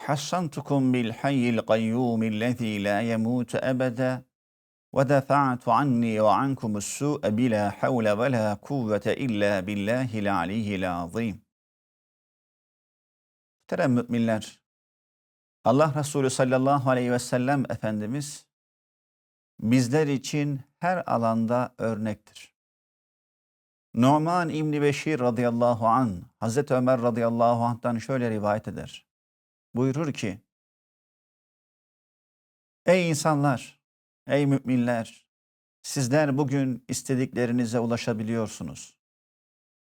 حصنتكم بالحي القيوم الذي لا يموت أبدا ودفعت عني وعنكم السوء بلا حول ولا قوة إلا بالله العلي العظيم Muhterem müminler, Allah Resulü sallallahu aleyhi ve sellem Efendimiz bizler için her alanda örnektir. Numan İbni Beşir radıyallahu an, Hazreti Ömer radıyallahu anh'tan şöyle rivayet eder buyurur ki Ey insanlar, ey müminler, sizler bugün istediklerinize ulaşabiliyorsunuz.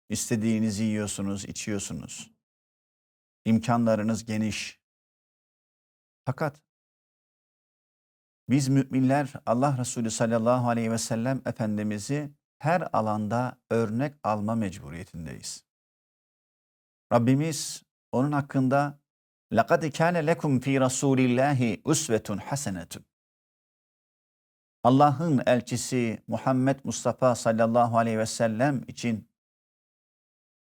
İstediğinizi yiyorsunuz, içiyorsunuz. İmkanlarınız geniş. Fakat biz müminler Allah Resulü sallallahu aleyhi ve sellem Efendimiz'i her alanda örnek alma mecburiyetindeyiz. Rabbimiz onun hakkında لَقَدْ كَانَ لَكُمْ ف۪ي رَسُولِ اللّٰهِ اُسْوَةٌ حَسَنَةٌ Allah'ın elçisi Muhammed Mustafa sallallahu aleyhi ve sellem için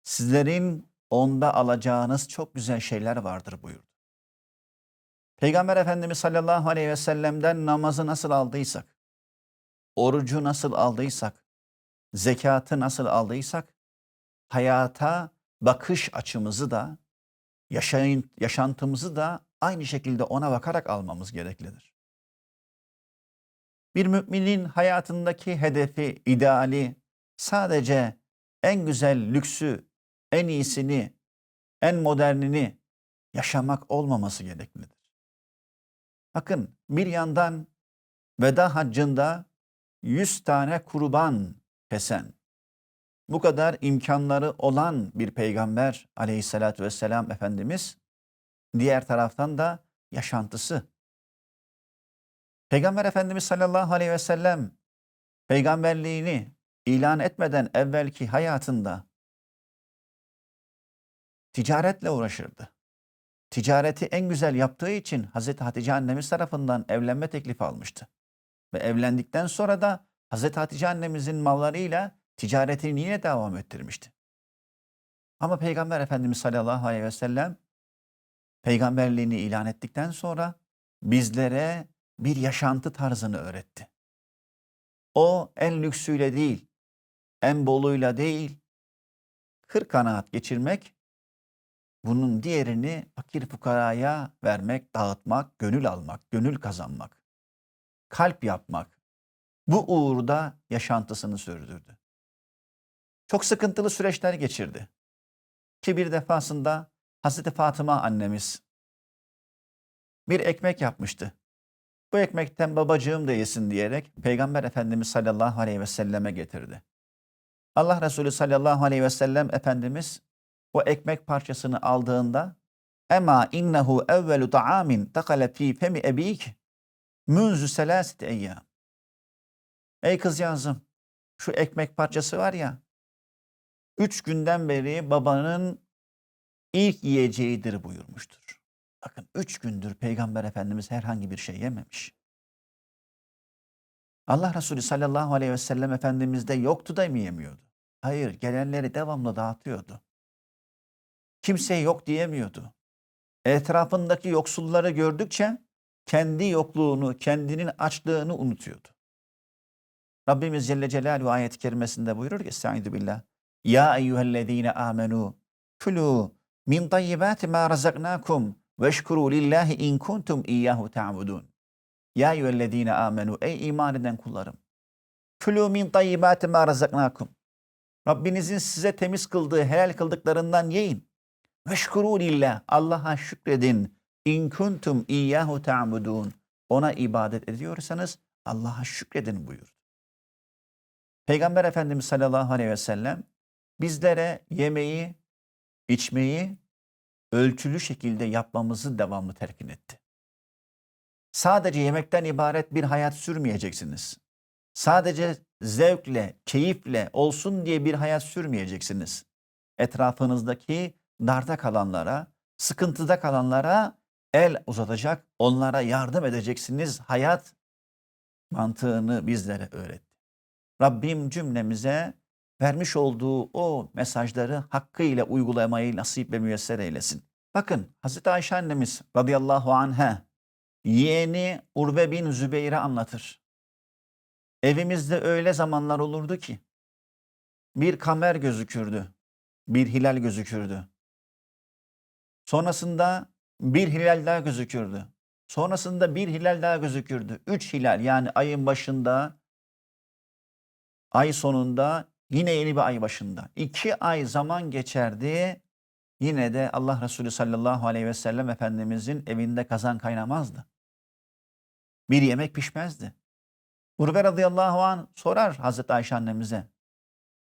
sizlerin onda alacağınız çok güzel şeyler vardır buyurdu. Peygamber Efendimiz sallallahu aleyhi ve sellem'den namazı nasıl aldıysak, orucu nasıl aldıysak, zekatı nasıl aldıysak, hayata bakış açımızı da yaşayın, yaşantımızı da aynı şekilde ona bakarak almamız gereklidir. Bir müminin hayatındaki hedefi, ideali sadece en güzel lüksü, en iyisini, en modernini yaşamak olmaması gereklidir. Bakın bir yandan veda haccında 100 tane kurban kesen, bu kadar imkanları olan bir peygamber aleyhissalatü vesselam Efendimiz diğer taraftan da yaşantısı. Peygamber Efendimiz sallallahu aleyhi ve sellem peygamberliğini ilan etmeden evvelki hayatında ticaretle uğraşırdı. Ticareti en güzel yaptığı için Hazreti Hatice annemiz tarafından evlenme teklifi almıştı. Ve evlendikten sonra da Hazreti Hatice annemizin mallarıyla ticaretini yine devam ettirmişti. Ama Peygamber Efendimiz sallallahu aleyhi ve sellem peygamberliğini ilan ettikten sonra bizlere bir yaşantı tarzını öğretti. O en lüksüyle değil, en boluyla değil, kır kanaat geçirmek, bunun diğerini fakir fukaraya vermek, dağıtmak, gönül almak, gönül kazanmak, kalp yapmak. Bu uğurda yaşantısını sürdürdü. Çok sıkıntılı süreçler geçirdi. Ki bir defasında Hazreti Fatıma annemiz bir ekmek yapmıştı. Bu ekmekten babacığım da yesin diyerek Peygamber Efendimiz sallallahu aleyhi ve selleme getirdi. Allah Resulü sallallahu aleyhi ve sellem Efendimiz o ekmek parçasını aldığında Ema innehu evvelu ta'amin takale fi femi ebik münzü selasit eyyam. Ey kızcağızım şu ekmek parçası var ya üç günden beri babanın ilk yiyeceğidir buyurmuştur. Bakın üç gündür Peygamber Efendimiz herhangi bir şey yememiş. Allah Resulü sallallahu aleyhi ve sellem Efendimiz'de yoktu da mı yemiyordu? Hayır, gelenleri devamlı dağıtıyordu. Kimseye yok diyemiyordu. Etrafındaki yoksulları gördükçe kendi yokluğunu, kendinin açlığını unutuyordu. Rabbimiz Celle Celaluhu ayet-i kerimesinde buyurur ki Estaizu billah. Ya eyyühellezine amenu kulu min tayyibati ma razaknakum veşkuru lillahi in kuntum iyyahu ta'budun. Ya eyyühellezine amenu ey iman eden kullarım. Kulu min tayyibati ma razaknakum. Rabbinizin size temiz kıldığı, helal kıldıklarından yiyin. Veşkuru lillah. Allah'a şükredin. İn kuntum iyyahu ta'budun. Ona ibadet ediyorsanız Allah'a şükredin buyurdu. Peygamber Efendimiz sallallahu aleyhi ve sellem bizlere yemeği, içmeyi ölçülü şekilde yapmamızı devamlı terkin etti. Sadece yemekten ibaret bir hayat sürmeyeceksiniz. Sadece zevkle, keyifle olsun diye bir hayat sürmeyeceksiniz. Etrafınızdaki darda kalanlara, sıkıntıda kalanlara el uzatacak, onlara yardım edeceksiniz. Hayat mantığını bizlere öğretti. Rabbim cümlemize vermiş olduğu o mesajları hakkıyla uygulamayı nasip ve müyesser eylesin. Bakın Hazreti Ayşe annemiz radıyallahu anha yeğeni Urve bin Zübeyir'e anlatır. Evimizde öyle zamanlar olurdu ki bir kamer gözükürdü, bir hilal gözükürdü. Sonrasında bir hilal daha gözükürdü. Sonrasında bir hilal daha gözükürdü. Üç hilal yani ayın başında, ay sonunda, yine yeni bir ay başında. İki ay zaman geçerdi. Yine de Allah Resulü sallallahu aleyhi ve sellem Efendimizin evinde kazan kaynamazdı. Bir yemek pişmezdi. Urve radıyallahu an sorar Hazreti Ayşe annemize.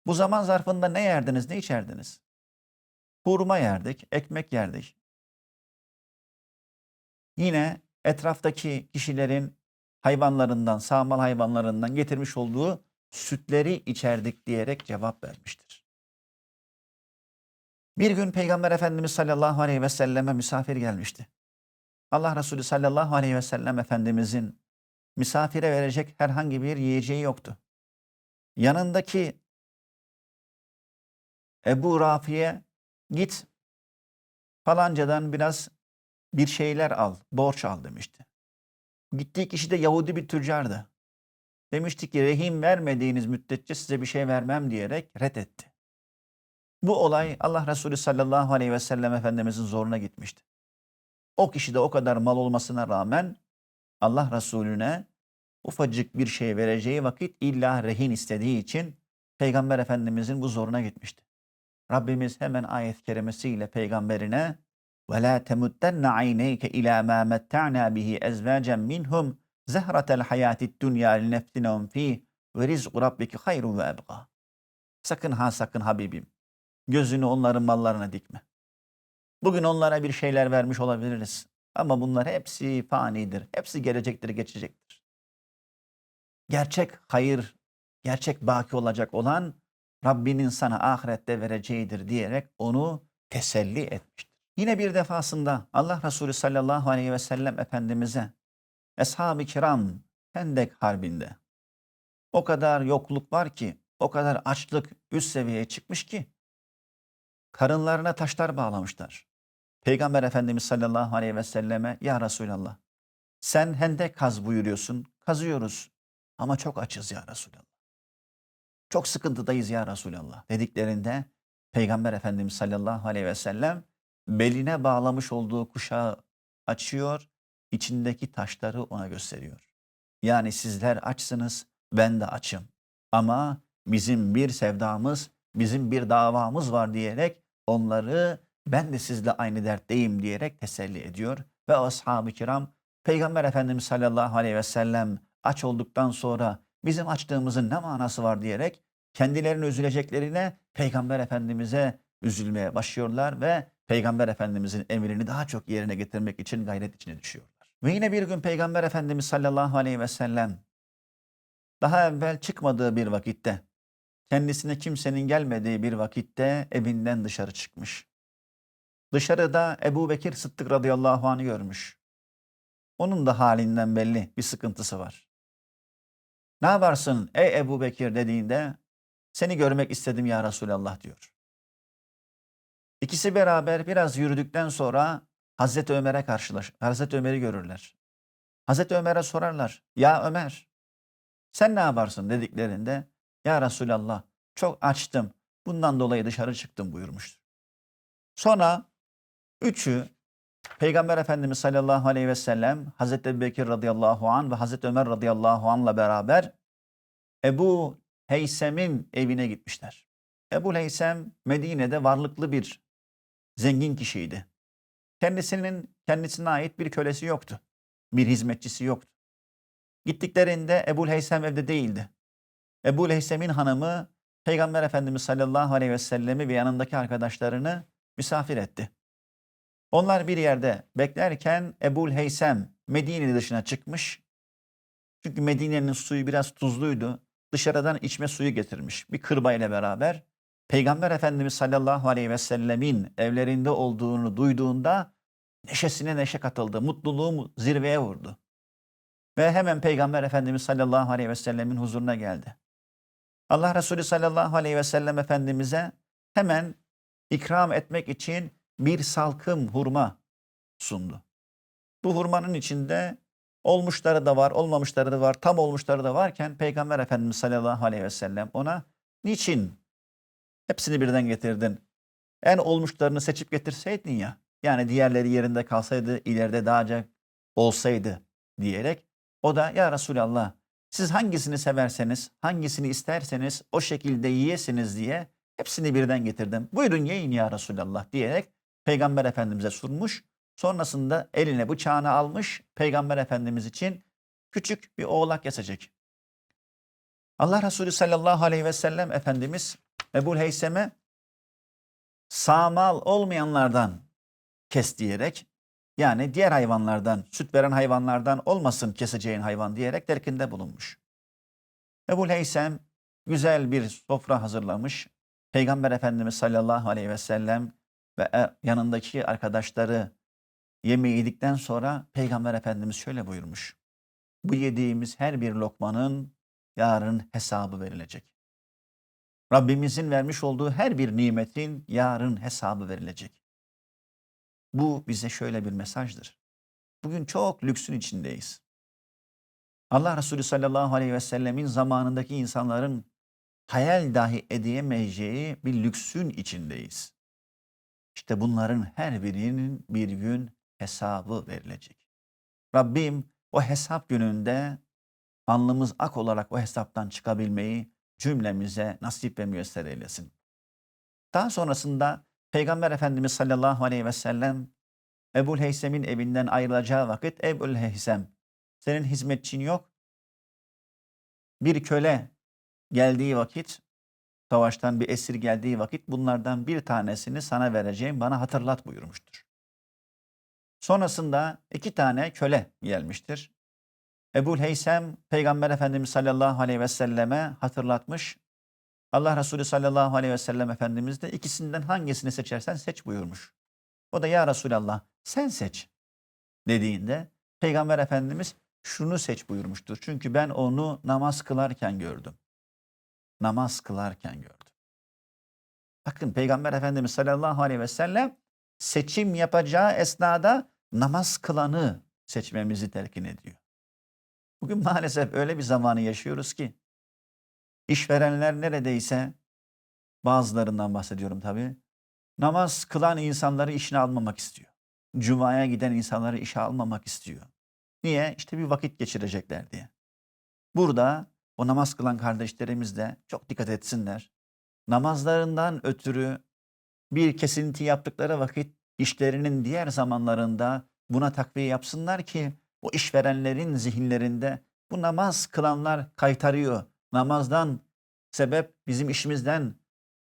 Bu zaman zarfında ne yerdiniz, ne içerdiniz? Hurma yerdik, ekmek yerdik. Yine etraftaki kişilerin hayvanlarından, sağmal hayvanlarından getirmiş olduğu sütleri içerdik diyerek cevap vermiştir. Bir gün Peygamber Efendimiz sallallahu aleyhi ve selleme misafir gelmişti. Allah Resulü sallallahu aleyhi ve sellem Efendimizin misafire verecek herhangi bir yiyeceği yoktu. Yanındaki Ebu Rafi'ye git falancadan biraz bir şeyler al, borç al demişti. Gittiği kişi de Yahudi bir tüccardı. Demişti ki rehin vermediğiniz müddetçe size bir şey vermem diyerek reddetti. Bu olay Allah Resulü sallallahu aleyhi ve sellem Efendimizin zoruna gitmişti. O kişi de o kadar mal olmasına rağmen Allah Resulüne ufacık bir şey vereceği vakit illa rehin istediği için Peygamber Efendimizin bu zoruna gitmişti. Rabbimiz hemen ayet-i kerimesiyle peygamberine وَلَا تَمُدَّنَّ عَيْنَيْكَ اِلَى مَا مَتَّعْنَا بِهِ اَزْوَاجًا مِنْهُمْ zehratel hayati dünya li neftinehum fi ve rizqu rabbiki hayrun ve ebqa. Sakın ha sakın Habibim. Gözünü onların mallarına dikme. Bugün onlara bir şeyler vermiş olabiliriz. Ama bunlar hepsi fanidir. Hepsi gelecektir, geçecektir. Gerçek hayır, gerçek baki olacak olan Rabbinin sana ahirette vereceğidir diyerek onu teselli etmiştir. Yine bir defasında Allah Resulü sallallahu aleyhi ve sellem Efendimiz'e Eshab-ı kiram Hendek Harbi'nde o kadar yokluk var ki, o kadar açlık üst seviyeye çıkmış ki karınlarına taşlar bağlamışlar. Peygamber Efendimiz sallallahu aleyhi ve selleme ya Resulallah sen hendek kaz buyuruyorsun, kazıyoruz ama çok açız ya Resulallah. Çok sıkıntıdayız ya Resulallah dediklerinde Peygamber Efendimiz sallallahu aleyhi ve sellem beline bağlamış olduğu kuşağı açıyor, içindeki taşları ona gösteriyor. Yani sizler açsınız, ben de açım. Ama bizim bir sevdamız, bizim bir davamız var diyerek onları ben de sizle aynı dertteyim diyerek teselli ediyor. Ve ashab-ı kiram Peygamber Efendimiz sallallahu aleyhi ve sellem aç olduktan sonra bizim açtığımızın ne manası var diyerek kendilerini üzüleceklerine Peygamber Efendimiz'e üzülmeye başlıyorlar ve Peygamber Efendimiz'in emrini daha çok yerine getirmek için gayret içine düşüyorlar. Ve yine bir gün Peygamber Efendimiz sallallahu aleyhi ve sellem daha evvel çıkmadığı bir vakitte, kendisine kimsenin gelmediği bir vakitte evinden dışarı çıkmış. Dışarıda Ebu Bekir Sıddık radıyallahu anh'ı görmüş. Onun da halinden belli bir sıkıntısı var. Ne yaparsın ey Ebu Bekir dediğinde seni görmek istedim ya Resulallah diyor. İkisi beraber biraz yürüdükten sonra Hazreti Ömer'e karşılaş, Hazreti Ömer'i görürler. Hazreti Ömer'e sorarlar. Ya Ömer sen ne yaparsın dediklerinde ya Resulallah çok açtım. Bundan dolayı dışarı çıktım buyurmuştur. Sonra üçü Peygamber Efendimiz sallallahu aleyhi ve sellem Hazreti Ebu Bekir radıyallahu an ve Hazreti Ömer radıyallahu anla beraber Ebu Heysem'in evine gitmişler. Ebu Heysem Medine'de varlıklı bir zengin kişiydi. Kendisinin kendisine ait bir kölesi yoktu. Bir hizmetçisi yoktu. Gittiklerinde Ebu Heysem evde değildi. Ebu Heysem'in hanımı Peygamber Efendimiz sallallahu aleyhi ve sellemi ve yanındaki arkadaşlarını misafir etti. Onlar bir yerde beklerken Ebu Heysem Medine dışına çıkmış. Çünkü Medine'nin suyu biraz tuzluydu. Dışarıdan içme suyu getirmiş. Bir kırba ile beraber. Peygamber Efendimiz sallallahu aleyhi ve sellemin evlerinde olduğunu duyduğunda neşesine neşe katıldı. Mutluluğu zirveye vurdu. Ve hemen Peygamber Efendimiz sallallahu aleyhi ve sellemin huzuruna geldi. Allah Resulü sallallahu aleyhi ve sellem Efendimiz'e hemen ikram etmek için bir salkım hurma sundu. Bu hurmanın içinde olmuşları da var, olmamışları da var, tam olmuşları da varken Peygamber Efendimiz sallallahu aleyhi ve sellem ona niçin hepsini birden getirdin? En olmuşlarını seçip getirseydin ya. Yani diğerleri yerinde kalsaydı, ileride daha olsaydı diyerek o da ya Resulallah siz hangisini severseniz, hangisini isterseniz o şekilde yiyesiniz diye hepsini birden getirdim. Buyurun yiyin ya Resulallah diyerek Peygamber Efendimiz'e sunmuş. Sonrasında eline bıçağını almış Peygamber Efendimiz için küçük bir oğlak kesecek. Allah Resulü sallallahu aleyhi ve sellem Efendimiz Ebu Heysem'e sağmal olmayanlardan kes diyerek yani diğer hayvanlardan, süt veren hayvanlardan olmasın keseceğin hayvan diyerek terkinde bulunmuş. Ebu Heysem güzel bir sofra hazırlamış. Peygamber Efendimiz sallallahu aleyhi ve sellem ve e, yanındaki arkadaşları yemeği yedikten sonra Peygamber Efendimiz şöyle buyurmuş. Bu yediğimiz her bir lokmanın yarın hesabı verilecek. Rabbimizin vermiş olduğu her bir nimetin yarın hesabı verilecek. Bu bize şöyle bir mesajdır. Bugün çok lüksün içindeyiz. Allah Resulü sallallahu aleyhi ve sellemin zamanındaki insanların hayal dahi edemeyeceği bir lüksün içindeyiz. İşte bunların her birinin bir gün hesabı verilecek. Rabbim o hesap gününde alnımız ak olarak o hesaptan çıkabilmeyi cümlemize nasip ve müyesser eylesin. Daha sonrasında Peygamber Efendimiz sallallahu aleyhi ve sellem Ebul Heysem'in evinden ayrılacağı vakit Ebul Heysem senin hizmetçin yok. Bir köle geldiği vakit savaştan bir esir geldiği vakit bunlardan bir tanesini sana vereceğim bana hatırlat buyurmuştur. Sonrasında iki tane köle gelmiştir. Ebul Heysem Peygamber Efendimiz sallallahu aleyhi ve selleme hatırlatmış. Allah Resulü sallallahu aleyhi ve sellem Efendimiz de ikisinden hangisini seçersen seç buyurmuş. O da ya Resulallah sen seç dediğinde Peygamber Efendimiz şunu seç buyurmuştur. Çünkü ben onu namaz kılarken gördüm. Namaz kılarken gördüm. Bakın Peygamber Efendimiz sallallahu aleyhi ve sellem seçim yapacağı esnada namaz kılanı seçmemizi telkin ediyor. Bugün maalesef öyle bir zamanı yaşıyoruz ki işverenler neredeyse bazılarından bahsediyorum tabii. Namaz kılan insanları işine almamak istiyor. Cuma'ya giden insanları işe almamak istiyor. Niye? İşte bir vakit geçirecekler diye. Burada o namaz kılan kardeşlerimiz de çok dikkat etsinler. Namazlarından ötürü bir kesinti yaptıkları vakit işlerinin diğer zamanlarında buna takviye yapsınlar ki o işverenlerin zihinlerinde bu namaz kılanlar kaytarıyor. Namazdan sebep bizim işimizden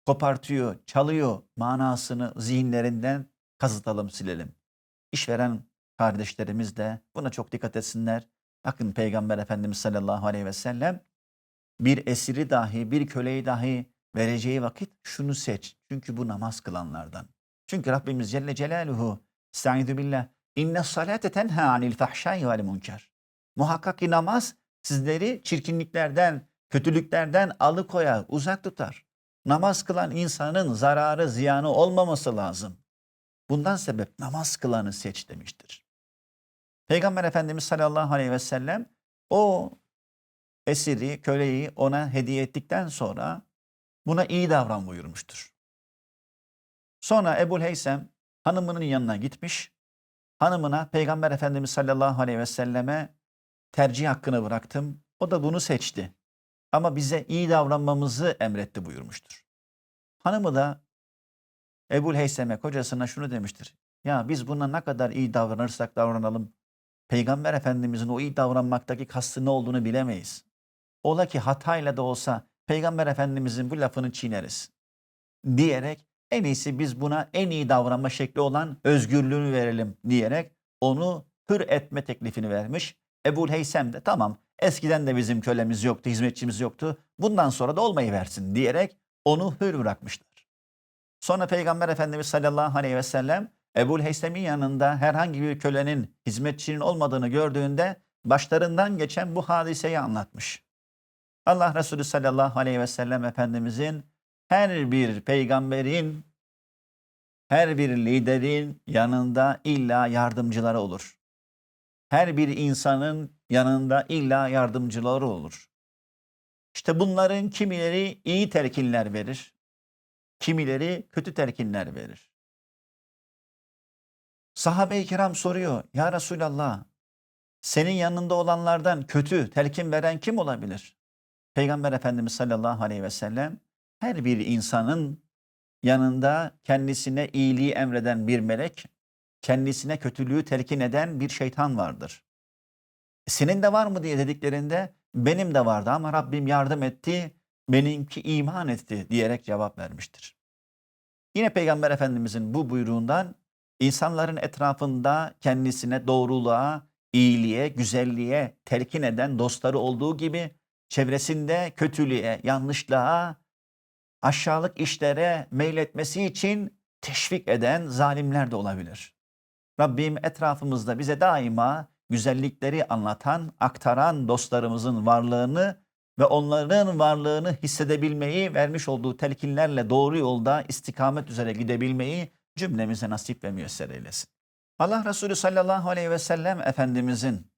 kopartıyor, çalıyor manasını zihinlerinden kazıtalım, silelim. İşveren kardeşlerimiz de buna çok dikkat etsinler. Bakın Peygamber Efendimiz sallallahu aleyhi ve sellem bir esiri dahi, bir köleyi dahi vereceği vakit şunu seç. Çünkü bu namaz kılanlardan. Çünkü Rabbimiz Celle Celaluhu Estaizu billah İnne salate tenha anil fahşai vel münker. Muhakkak ki namaz sizleri çirkinliklerden, kötülüklerden alıkoyar, uzak tutar. Namaz kılan insanın zararı, ziyanı olmaması lazım. Bundan sebep namaz kılanı seç demiştir. Peygamber Efendimiz sallallahu aleyhi ve sellem o esiri, köleyi ona hediye ettikten sonra buna iyi davran buyurmuştur. Sonra Ebul Heysem hanımının yanına gitmiş. Hanımına Peygamber Efendimiz sallallahu aleyhi ve selleme tercih hakkını bıraktım. O da bunu seçti. Ama bize iyi davranmamızı emretti buyurmuştur. Hanımı da Ebul Heysem'e kocasına şunu demiştir. Ya biz buna ne kadar iyi davranırsak davranalım. Peygamber Efendimizin o iyi davranmaktaki kastı ne olduğunu bilemeyiz. Ola ki hatayla da olsa Peygamber Efendimizin bu lafını çiğneriz. Diyerek en iyisi biz buna en iyi davranma şekli olan özgürlüğünü verelim diyerek onu hır etme teklifini vermiş. Ebul Heysem de tamam eskiden de bizim kölemiz yoktu, hizmetçimiz yoktu. Bundan sonra da olmayı versin diyerek onu hür bırakmışlar. Sonra Peygamber Efendimiz sallallahu aleyhi ve sellem Ebul Heysem'in yanında herhangi bir kölenin, hizmetçinin olmadığını gördüğünde başlarından geçen bu hadiseyi anlatmış. Allah Resulü sallallahu aleyhi ve sellem Efendimizin her bir peygamberin, her bir liderin yanında illa yardımcıları olur. Her bir insanın yanında illa yardımcıları olur. İşte bunların kimileri iyi telkinler verir, kimileri kötü telkinler verir. Sahabe-i kiram soruyor, Ya Resulallah, senin yanında olanlardan kötü telkin veren kim olabilir? Peygamber Efendimiz sallallahu aleyhi ve sellem her bir insanın yanında kendisine iyiliği emreden bir melek, kendisine kötülüğü telkin eden bir şeytan vardır. Senin de var mı diye dediklerinde benim de vardı ama Rabbim yardım etti, benimki iman etti diyerek cevap vermiştir. Yine Peygamber Efendimizin bu buyruğundan insanların etrafında kendisine doğruluğa, iyiliğe, güzelliğe telkin eden dostları olduğu gibi çevresinde kötülüğe, yanlışlığa, aşağılık işlere meyletmesi için teşvik eden zalimler de olabilir. Rabbim etrafımızda bize daima güzellikleri anlatan, aktaran dostlarımızın varlığını ve onların varlığını hissedebilmeyi, vermiş olduğu telkinlerle doğru yolda istikamet üzere gidebilmeyi cümlemize nasip ve müyesser eylesin. Allah Resulü sallallahu aleyhi ve sellem Efendimizin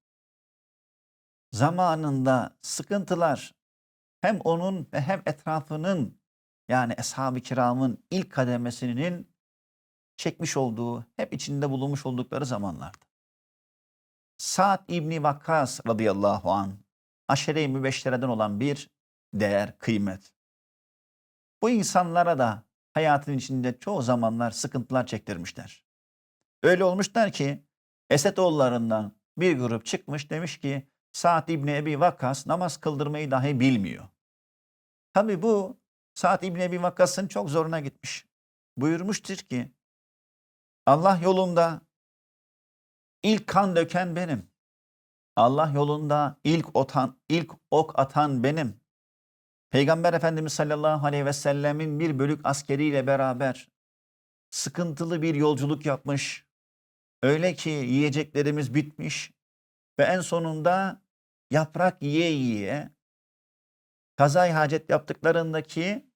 zamanında sıkıntılar hem onun ve hem etrafının yani ashab-ı kiramın ilk kademesinin çekmiş olduğu, hep içinde bulunmuş oldukları zamanlarda. Sa'd İbni Vakkas radıyallahu an aşere-i mübeşşereden olan bir değer, kıymet. Bu insanlara da hayatın içinde çoğu zamanlar sıkıntılar çektirmişler. Öyle olmuşlar ki Esetoğullarından bir grup çıkmış demiş ki Sa'd İbni Ebi Vakkas namaz kıldırmayı dahi bilmiyor. Tabi bu Sa'd İbni Ebi Vakkas'ın çok zoruna gitmiş. Buyurmuştur ki Allah yolunda ilk kan döken benim. Allah yolunda ilk otan, ilk ok atan benim. Peygamber Efendimiz sallallahu aleyhi ve sellemin bir bölük askeriyle beraber sıkıntılı bir yolculuk yapmış. Öyle ki yiyeceklerimiz bitmiş ve en sonunda yaprak yiye yiye kazay hacet yaptıklarındaki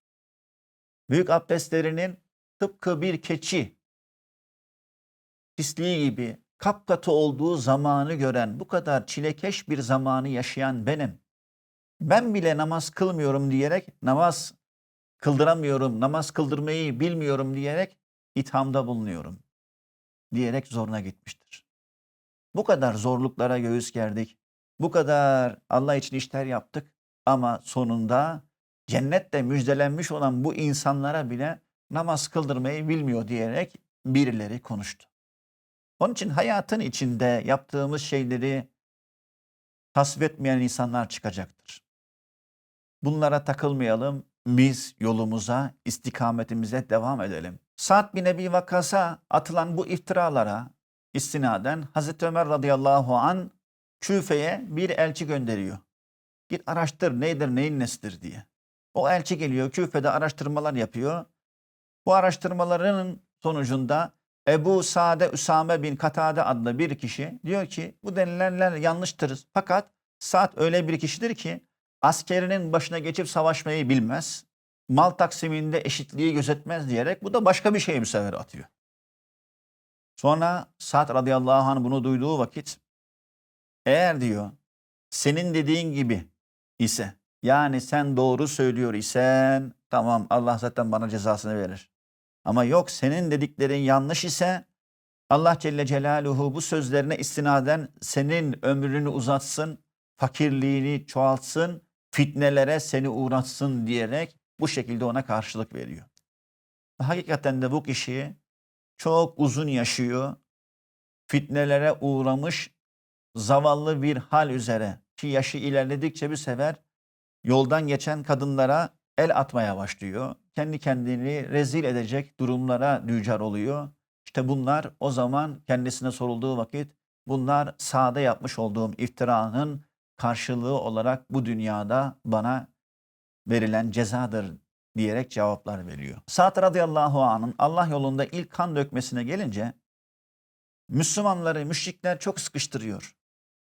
büyük abdestlerinin tıpkı bir keçi pisliği gibi kapkatı olduğu zamanı gören, bu kadar çilekeş bir zamanı yaşayan benim. Ben bile namaz kılmıyorum diyerek, namaz kıldıramıyorum, namaz kıldırmayı bilmiyorum diyerek ithamda bulunuyorum. Diyerek zoruna gitmiştir. Bu kadar zorluklara göğüs gerdik. Bu kadar Allah için işler yaptık ama sonunda cennette müjdelenmiş olan bu insanlara bile namaz kıldırmayı bilmiyor diyerek birileri konuştu. Onun için hayatın içinde yaptığımız şeyleri tasvip insanlar çıkacaktır. Bunlara takılmayalım, biz yolumuza, istikametimize devam edelim. Sa'd bin Ebi Vakas'a atılan bu iftiralara istinaden Hazreti Ömer radıyallahu an Küfe'ye bir elçi gönderiyor. Git araştır nedir neyin nesidir diye. O elçi geliyor Küfe'de araştırmalar yapıyor. Bu araştırmaların sonucunda Ebu Sade Üsame bin Katade adlı bir kişi diyor ki bu denilenler yanlıştır. Fakat Sa'd öyle bir kişidir ki askerinin başına geçip savaşmayı bilmez. Mal taksiminde eşitliği gözetmez diyerek bu da başka bir şey müsever atıyor. Sonra Sa'd radıyallahu anh bunu duyduğu vakit eğer diyor senin dediğin gibi ise yani sen doğru söylüyor isen tamam Allah zaten bana cezasını verir. Ama yok senin dediklerin yanlış ise Allah Celle Celaluhu bu sözlerine istinaden senin ömrünü uzatsın, fakirliğini çoğaltsın, fitnelere seni uğratsın diyerek bu şekilde ona karşılık veriyor. Hakikaten de bu kişi çok uzun yaşıyor, fitnelere uğramış zavallı bir hal üzere ki yaşı ilerledikçe bir sefer yoldan geçen kadınlara el atmaya başlıyor. Kendi kendini rezil edecek durumlara düçar oluyor. İşte bunlar o zaman kendisine sorulduğu vakit bunlar sağda yapmış olduğum iftiranın karşılığı olarak bu dünyada bana verilen cezadır diyerek cevaplar veriyor. Sa'd radıyallahu anh'ın Allah yolunda ilk kan dökmesine gelince Müslümanları müşrikler çok sıkıştırıyor.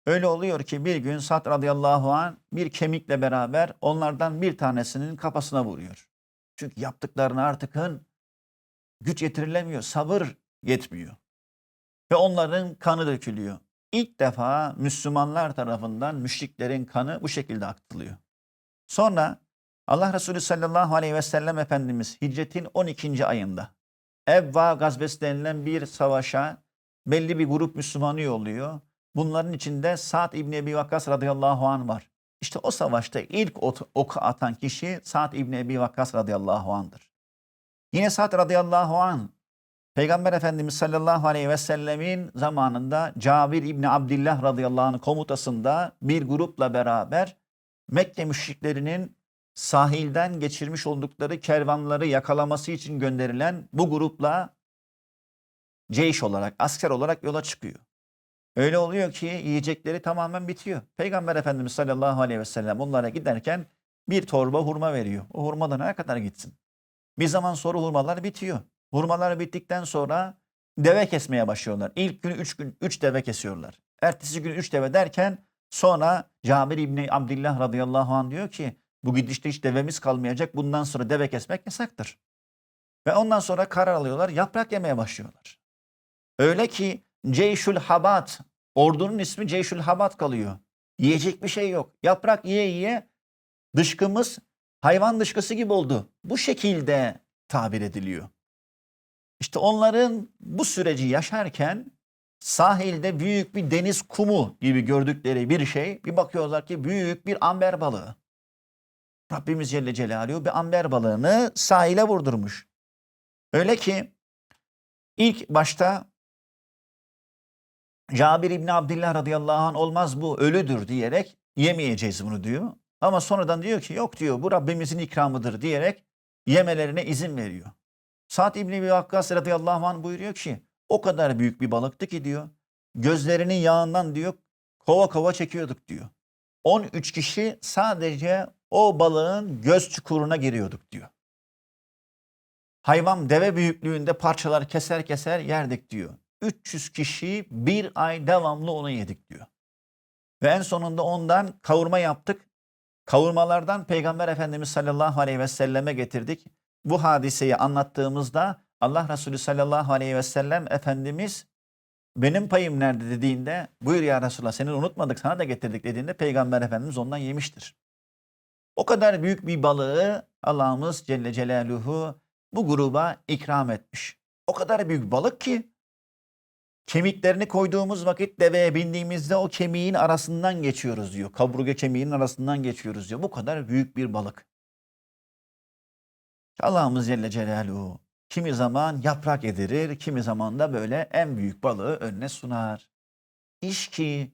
Öyle oluyor ki bir gün Sa'd radıyallahu anh bir kemikle beraber onlardan bir tanesinin kafasına vuruyor. Çünkü yaptıklarını artıkın güç yetirilemiyor, sabır yetmiyor. Ve onların kanı dökülüyor. İlk defa Müslümanlar tarafından müşriklerin kanı bu şekilde aktılıyor. Sonra Allah Resulü sallallahu aleyhi ve sellem Efendimiz hicretin 12. ayında Evva gazvesi denilen bir savaşa belli bir grup Müslümanı yolluyor. Bunların içinde Sa'd İbni Ebi Vakkas radıyallahu anh var. İşte o savaşta ilk oku atan kişi Sa'd İbni Ebi Vakkas radıyallahu anh'dır. Yine Sa'd radıyallahu anh Peygamber Efendimiz sallallahu aleyhi ve sellemin zamanında Cabir İbni Abdillah radıyallahu anh komutasında bir grupla beraber Mekke müşriklerinin sahilden geçirmiş oldukları kervanları yakalaması için gönderilen bu grupla ceyş olarak, asker olarak yola çıkıyor. Öyle oluyor ki yiyecekleri tamamen bitiyor. Peygamber Efendimiz sallallahu aleyhi ve sellem onlara giderken bir torba hurma veriyor. O hurmadan ne kadar gitsin? Bir zaman sonra hurmalar bitiyor. Hurmalar bittikten sonra deve kesmeye başlıyorlar. İlk gün üç gün üç deve kesiyorlar. Ertesi gün üç deve derken sonra Cabir İbni Abdillah radıyallahu anh diyor ki bu gidişte hiç devemiz kalmayacak. Bundan sonra deve kesmek yasaktır. Ve ondan sonra karar alıyorlar. Yaprak yemeye başlıyorlar. Öyle ki Ceyşül Habat, ordunun ismi Ceyşül Habat kalıyor. Yiyecek bir şey yok. Yaprak yiye yiye dışkımız hayvan dışkısı gibi oldu. Bu şekilde tabir ediliyor. İşte onların bu süreci yaşarken sahilde büyük bir deniz kumu gibi gördükleri bir şey bir bakıyorlar ki büyük bir amber balığı. Rabbimiz Celle Celaluhu bir amber balığını sahile vurdurmuş. Öyle ki ilk başta Cabir İbni Abdillah radıyallahu anh olmaz bu ölüdür diyerek yemeyeceğiz bunu diyor. Ama sonradan diyor ki yok diyor bu Rabbimizin ikramıdır diyerek yemelerine izin veriyor. Sa'd İbni Ebi Vakkas radıyallahu anh buyuruyor ki o kadar büyük bir balıktı ki diyor gözlerinin yağından diyor kova kova çekiyorduk diyor. 13 kişi sadece o balığın göz çukuruna giriyorduk diyor. Hayvan deve büyüklüğünde parçalar keser keser yerdik diyor. 300 kişi bir ay devamlı onu yedik diyor. Ve en sonunda ondan kavurma yaptık. Kavurmalardan Peygamber Efendimiz sallallahu aleyhi ve selleme getirdik. Bu hadiseyi anlattığımızda Allah Resulü sallallahu aleyhi ve sellem Efendimiz benim payım nerede dediğinde buyur ya Resulallah seni unutmadık sana da getirdik dediğinde Peygamber Efendimiz ondan yemiştir. O kadar büyük bir balığı Allah'ımız Celle Celaluhu bu gruba ikram etmiş. O kadar büyük balık ki kemiklerini koyduğumuz vakit deveye bindiğimizde o kemiğin arasından geçiyoruz diyor. Kaburga kemiğinin arasından geçiyoruz diyor. Bu kadar büyük bir balık. Allah'ımız Celle Celaluhu kimi zaman yaprak edirir, kimi zaman da böyle en büyük balığı önüne sunar. İş ki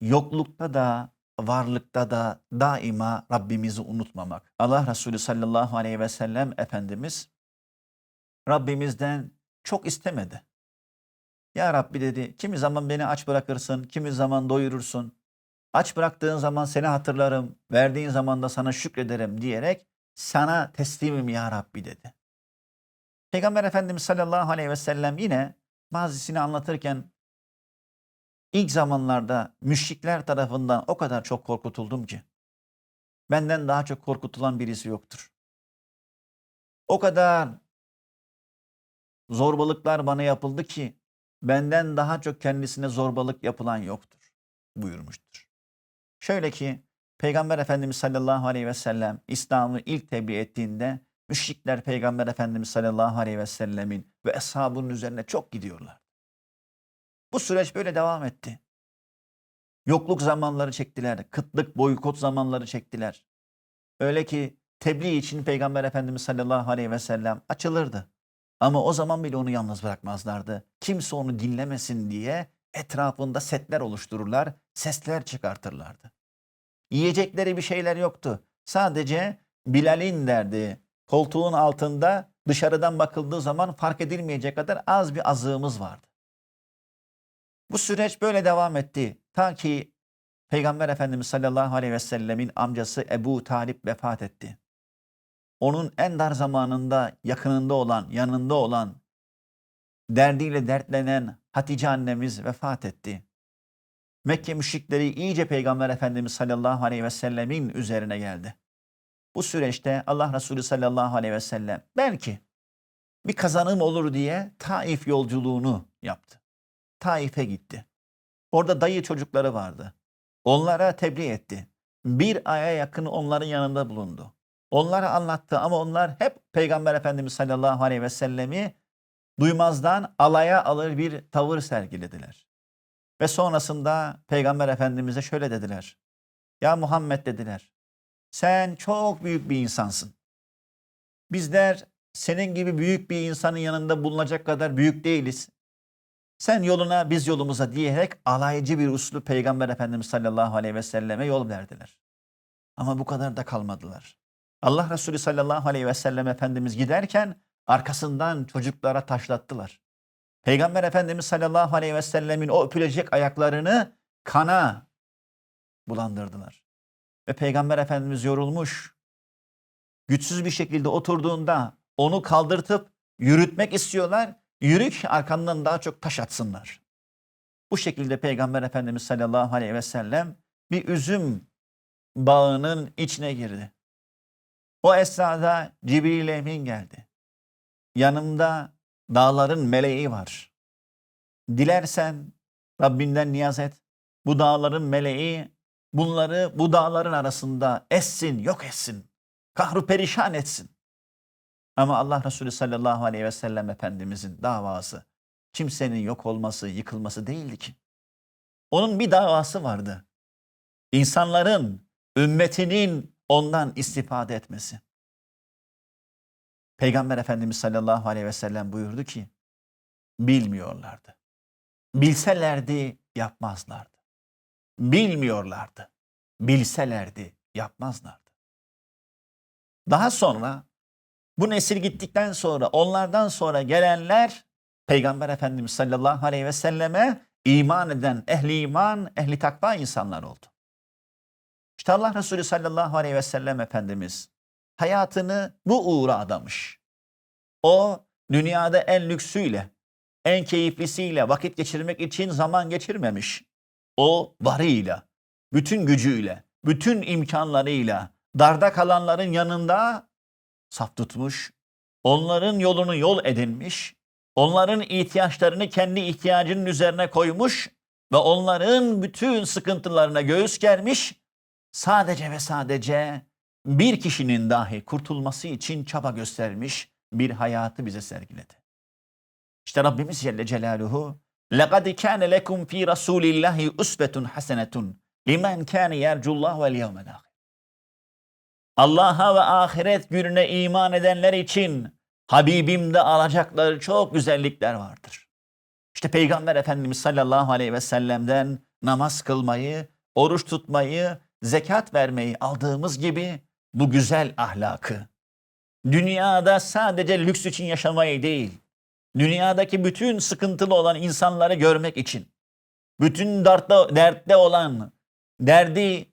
yoklukta da varlıkta da daima Rabbimizi unutmamak. Allah Resulü sallallahu aleyhi ve sellem Efendimiz Rabbimizden çok istemedi. Ya Rabbi dedi, kimi zaman beni aç bırakırsın, kimi zaman doyurursun. Aç bıraktığın zaman seni hatırlarım, verdiğin zaman da sana şükrederim diyerek sana teslimim ya Rabbi dedi. Peygamber Efendimiz sallallahu aleyhi ve sellem yine mazisini anlatırken ilk zamanlarda müşrikler tarafından o kadar çok korkutuldum ki benden daha çok korkutulan birisi yoktur. O kadar zorbalıklar bana yapıldı ki benden daha çok kendisine zorbalık yapılan yoktur buyurmuştur. Şöyle ki Peygamber Efendimiz sallallahu aleyhi ve sellem İslam'ı ilk tebliğ ettiğinde müşrikler Peygamber Efendimiz sallallahu aleyhi ve sellemin ve eshabının üzerine çok gidiyorlar. Bu süreç böyle devam etti. Yokluk zamanları çektiler, kıtlık, boykot zamanları çektiler. Öyle ki tebliğ için Peygamber Efendimiz sallallahu aleyhi ve sellem açılırdı. Ama o zaman bile onu yalnız bırakmazlardı. Kimse onu dinlemesin diye etrafında setler oluştururlar, sesler çıkartırlardı. Yiyecekleri bir şeyler yoktu. Sadece Bilal'in derdi koltuğun altında dışarıdan bakıldığı zaman fark edilmeyecek kadar az bir azığımız vardı. Bu süreç böyle devam etti. Ta ki Peygamber Efendimiz sallallahu aleyhi ve sellemin amcası Ebu Talip vefat etti. Onun en dar zamanında yakınında olan, yanında olan, derdiyle dertlenen Hatice annemiz vefat etti. Mekke müşrikleri iyice Peygamber Efendimiz sallallahu aleyhi ve sellemin üzerine geldi. Bu süreçte Allah Resulü sallallahu aleyhi ve sellem belki bir kazanım olur diye Taif yolculuğunu yaptı. Taif'e gitti. Orada dayı çocukları vardı. Onlara tebliğ etti. Bir aya yakın onların yanında bulundu. Onlara anlattı ama onlar hep Peygamber Efendimiz sallallahu aleyhi ve sellemi duymazdan alaya alır bir tavır sergilediler. Ve sonrasında Peygamber Efendimiz'e şöyle dediler. Ya Muhammed dediler. Sen çok büyük bir insansın. Bizler senin gibi büyük bir insanın yanında bulunacak kadar büyük değiliz. Sen yoluna biz yolumuza diyerek alaycı bir uslu Peygamber Efendimiz sallallahu aleyhi ve selleme yol verdiler. Ama bu kadar da kalmadılar. Allah Resulü sallallahu aleyhi ve sellem Efendimiz giderken arkasından çocuklara taşlattılar. Peygamber Efendimiz sallallahu aleyhi ve sellemin o öpülecek ayaklarını kana bulandırdılar. Ve Peygamber Efendimiz yorulmuş, güçsüz bir şekilde oturduğunda onu kaldırtıp yürütmek istiyorlar. Yürü ki arkandan daha çok taş atsınlar. Bu şekilde Peygamber Efendimiz sallallahu aleyhi ve sellem bir üzüm bağının içine girdi. O esnada Cibril Emin geldi. Yanımda dağların meleği var. Dilersen Rabbinden niyaz et. Bu dağların meleği bunları bu dağların arasında essin, yok etsin. Kahru perişan etsin. Ama Allah Resulü sallallahu aleyhi ve sellem Efendimizin davası kimsenin yok olması, yıkılması değildi ki. Onun bir davası vardı. İnsanların, ümmetinin ondan istifade etmesi. Peygamber Efendimiz sallallahu aleyhi ve sellem buyurdu ki, bilmiyorlardı. Bilselerdi yapmazlardı. Bilmiyorlardı. Bilselerdi yapmazlardı. Daha sonra bu nesil gittikten sonra onlardan sonra gelenler Peygamber Efendimiz sallallahu aleyhi ve selleme iman eden ehli iman, ehli takva insanlar oldu. İşte Allah Resulü sallallahu aleyhi ve sellem Efendimiz hayatını bu uğra adamış. O dünyada en lüksüyle, en keyiflisiyle vakit geçirmek için zaman geçirmemiş. O varıyla, bütün gücüyle, bütün imkanlarıyla darda kalanların yanında saf tutmuş, onların yolunu yol edinmiş, onların ihtiyaçlarını kendi ihtiyacının üzerine koymuş ve onların bütün sıkıntılarına göğüs germiş, sadece ve sadece bir kişinin dahi kurtulması için çaba göstermiş bir hayatı bize sergiledi. İşte Rabbimiz Celle Celaluhu لَقَدْ كَانَ لَكُمْ ف۪ي رَسُولِ اللّٰهِ اُسْبَةٌ حَسَنَةٌ لِمَنْ كَانَ يَرْجُ اللّٰهُ وَالْيَوْمَ الْآخِرِ Allah'a ve ahiret gününe iman edenler için Habibimde alacakları çok güzellikler vardır. İşte Peygamber Efendimiz sallallahu aleyhi ve sellem'den namaz kılmayı, oruç tutmayı, zekat vermeyi aldığımız gibi bu güzel ahlakı, dünyada sadece lüks için yaşamayı değil, dünyadaki bütün sıkıntılı olan insanları görmek için, bütün dertte, dertte olan, derdi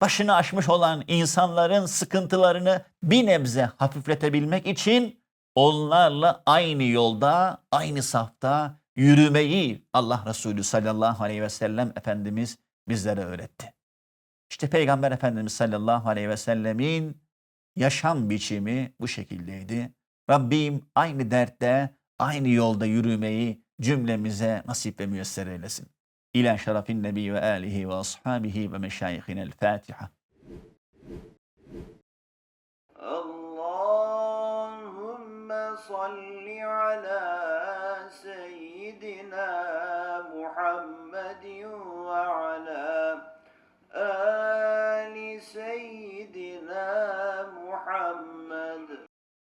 başını aşmış olan insanların sıkıntılarını bir nebze hafifletebilmek için onlarla aynı yolda, aynı safta yürümeyi Allah Resulü sallallahu aleyhi ve sellem Efendimiz bizlere öğretti. İşte Peygamber Efendimiz sallallahu aleyhi ve sellemin yaşam biçimi bu şekildeydi. Rabbim aynı dertte, aynı yolda yürümeyi cümlemize nasip ve müyesser eylesin. İlâ şerefin nebi ve âlihi ve ashabihi ve meşayihinel Fatiha. Allahümme salli ala seyyidina Muhammedin ve ala 呃